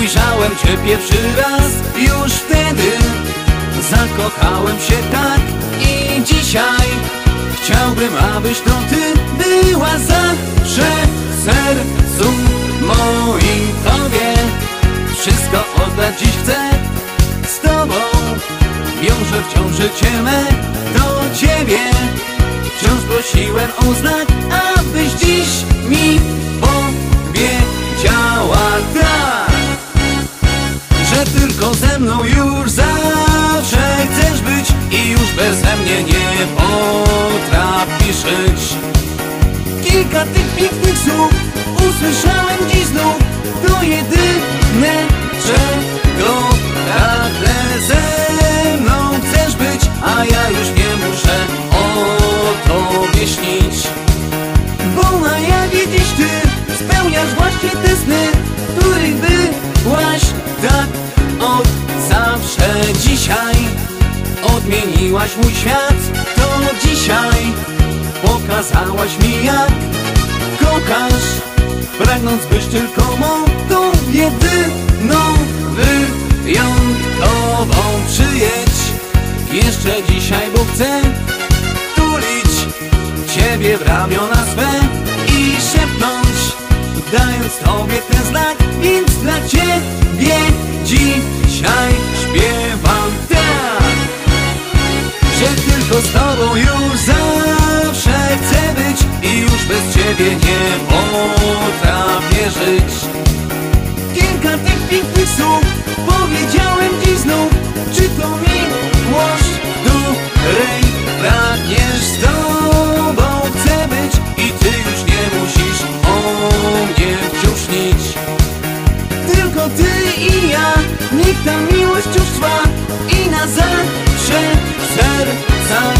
Poznałem cię pierwszy raz Już wtedy Zakochałem się tak. I dzisiaj Chciałbym, abyś to ty Była zawsze w sercu moim. Tobie Wszystko oddać dziś chcę. Z tobą Wiążę wciąż życie me. Do ciebie Wciąż prosiłem o znak Tylko ze mną już zawsze chcesz być I już beze mnie nie potrafisz. Żyć Kilka tych pięknych słów usłyszałem dziś znów. To jedyne, Odmieniłaś mój świat, to dzisiaj Pokazałaś mi jak kochasz. Pragnąc być tylko moją jedyną Wyjątkową przyjedź Jeszcze dzisiaj, bo chcę tulić Ciebie w ramiona swe i szepnąć Dając Tobie ten znak, więc dla Ciebie dzisiaj tobą już zawsze chcę być I już bez ciebie nie potrafię żyć. Kilka tych pięknych słów powiedziałem dziś znów. Czy to miłość, której pragniesz z tobą? Chcę być I ty już nie musisz o mnie wciąż tylko ty i ja Niech ta miłość już trwa I na zawsze w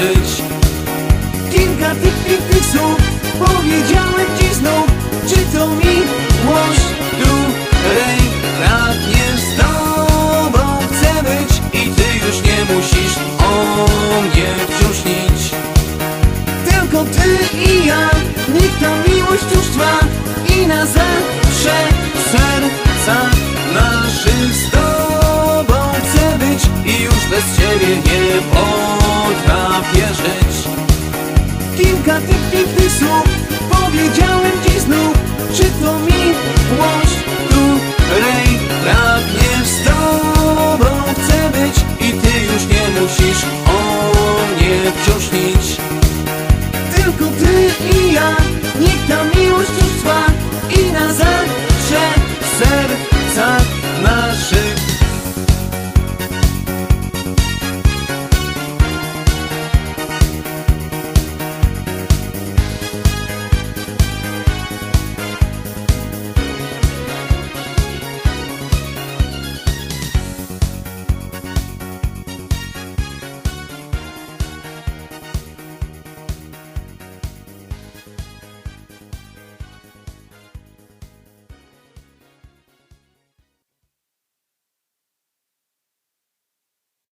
żyć. Kilka tych pięknych słów powiedziałem ci znów Czy to miłość, której pragniesz z tobą chcę być I ty już nie musisz o mnie wciąż śnić tylko ty i ja Niech ta miłość już trwa I na zawsze w sercach naszych z tobą chcę być I już bez ciebie nie potrafię piękny snów Powiedziałem dziś znów, czy to miłość, której tak pragniesz z tobą chcę być I ty już nie musisz o mnie wciąśnić Tylko ty i ja, niech ta miłość już trwa i na zawsze.